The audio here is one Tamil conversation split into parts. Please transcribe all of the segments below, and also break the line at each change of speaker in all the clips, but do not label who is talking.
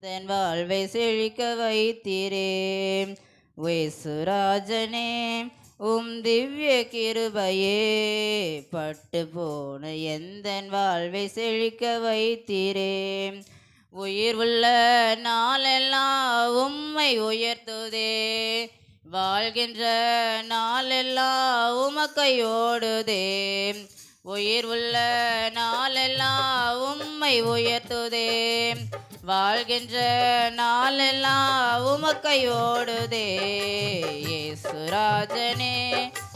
தன் வாழ்வை செழிக்க வைத்தீரே. வேசுராஜனே உம் திவ்ய கிருபையே. பட்டு போன எந்தன் வாழ்வை செழிக்க வைத்தீரே. உயிர் உள்ள நாளெல்லாம் உம்மை உயர்த்துதே. வாழ்கின்ற நாளெல்லாம் உமக்கையோடுதே உயிர் உள்ள நாளெல்லாம் உம்மை உயர்த்துதே. வாழ்கின்ற நாளெல்லாம் உமக்கையோடுதே. இயேசுராஜனே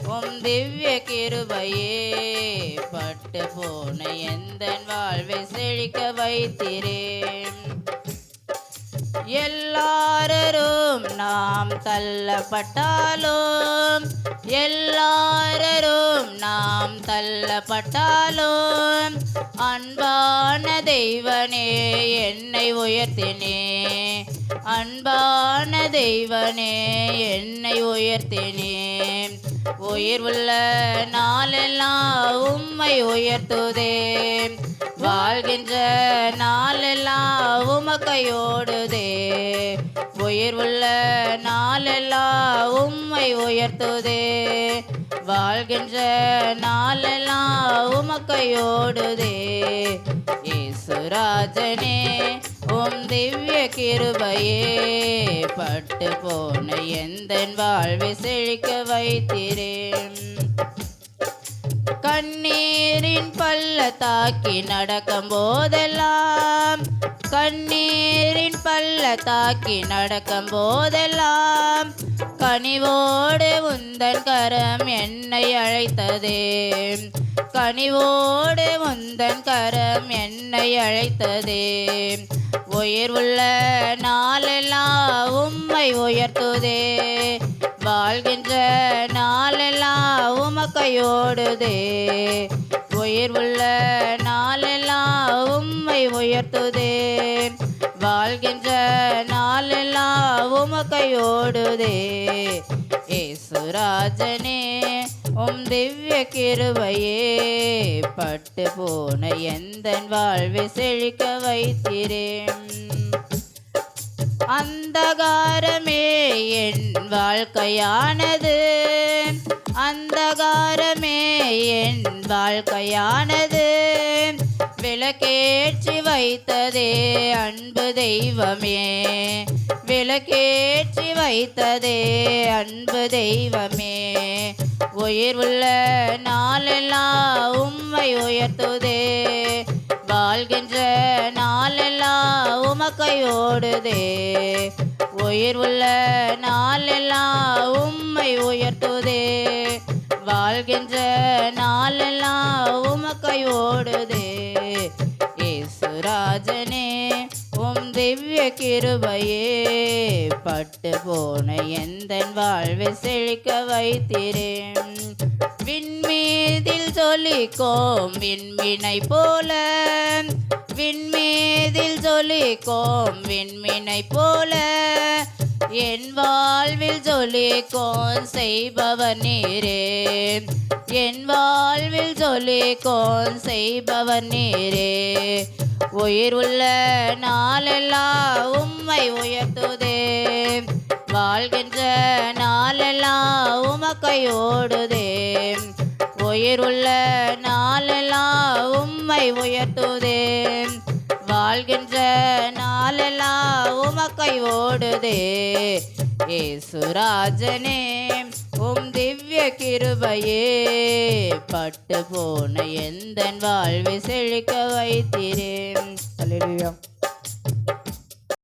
உம் திவ்ய கிருபையே. பட்டு போன எந்த வாழ்வை செழிக்க வைத்திரேன். எல்லாரும் நாம் தள்ளப்பட்டாலும் எல்லாரும் நாம் தள்ளப்பட்டாலும் அன்பான தெய்வனே என்னை உயர்த்தினே. அன்பான தெய்வனே என்னை உயர்த்தினே. உயிர் உள்ள நாளெல்லாம் உம்மை உயர்த்துதே. வாழ்கின்ற நாளெல்லாம் உமக்கையோடுதே உயிர் உள்ள நாளெல்லாம் உம்மை உயர்த்துதே. வாழ்கின்ற நாளெல்லாம் உமக்கையோடுதே. ஈசுராஜனே உம் திவ்ய கிருபையே. பட்டு போன எந்த வாழ்வை செழிக்க வைத்திரேன். கண்ணீரின் பள்ளத்தாக்கி நடக்கும் போதெல்லாம் கண்ணீரின் பள்ளத்தாக்கி நடக்கும் போதெல்லாம் கனிவோடு உந்தன் கரம் என்னை அழைத்ததே. கனிவோடு உந்தன் கரம் என்னை அழைத்ததே. உயிர் உள்ள நாளெல்லாம் உம்மை உயர்த்துதே. வாழ்கின்ற நாளெல்லாம் உமக்கையோடுதே உயிர் உள்ள நாளெல்லாம் உம்மை உயர்த்துதே. வாழ்கின்ற நாளெல்லாம் உமக்கையோடுதே உம் திவ்ய கிருபையே பட்டு போன எந்தன் வாழ்வை செழிக்க வைத்திரேன் அந்தகாரமே என் வாழ்க்கையானது அந்தகாரமே என் வாழ்க்கையானது விளக்கேற்றி வைத்ததே அன்பு தெய்வமே. விளக்கேற்றி வைத்ததே அன்பு தெய்வமே. உயிர் உள்ள நாளெல்லாம் உம்மை உயர்த்துதே. வாழ்கின்ற நாளெல்லாம் உமக்கையோடுதே உயிர் உள்ள நாளெல்லாம் உம்மை உயர்த்துதே. வாழ்கின்ற நாளெல்லாம் உமக்கை ஓடுதே. கிருபையே பட்டு போன எந்த வாழ்வை செழிக்க வைத்திரேன். விண்மீதில் சொல்லிக்கோம் விண்மினை போல. விண்மீதில் சொல்லிக்கோம் விண்மினை போல. என் வாழ்வில் ஜொலிக்கோன் செய்பவர் நீரே என் வாழ்வில் ஜொலிக்கோன் செய்பவர் நீரே உயிர் உள்ள நாளெல்லாம் உம்மை உயர்த்துதே. வாழ்கின்ற நாளெல்லாம் உமக்கையோடுதே உயிர் உள்ள நாளெல்லாம் உம்மை உயர்த்துதே. வாழ்கின்ற எல்லாம் உமக்கை ஓடுதே. ஏசுராஜனே உம் திவ்ய கிருபையே. பட்டு போன எந்த வாழ்வை செழிக்க வைத்திரேன்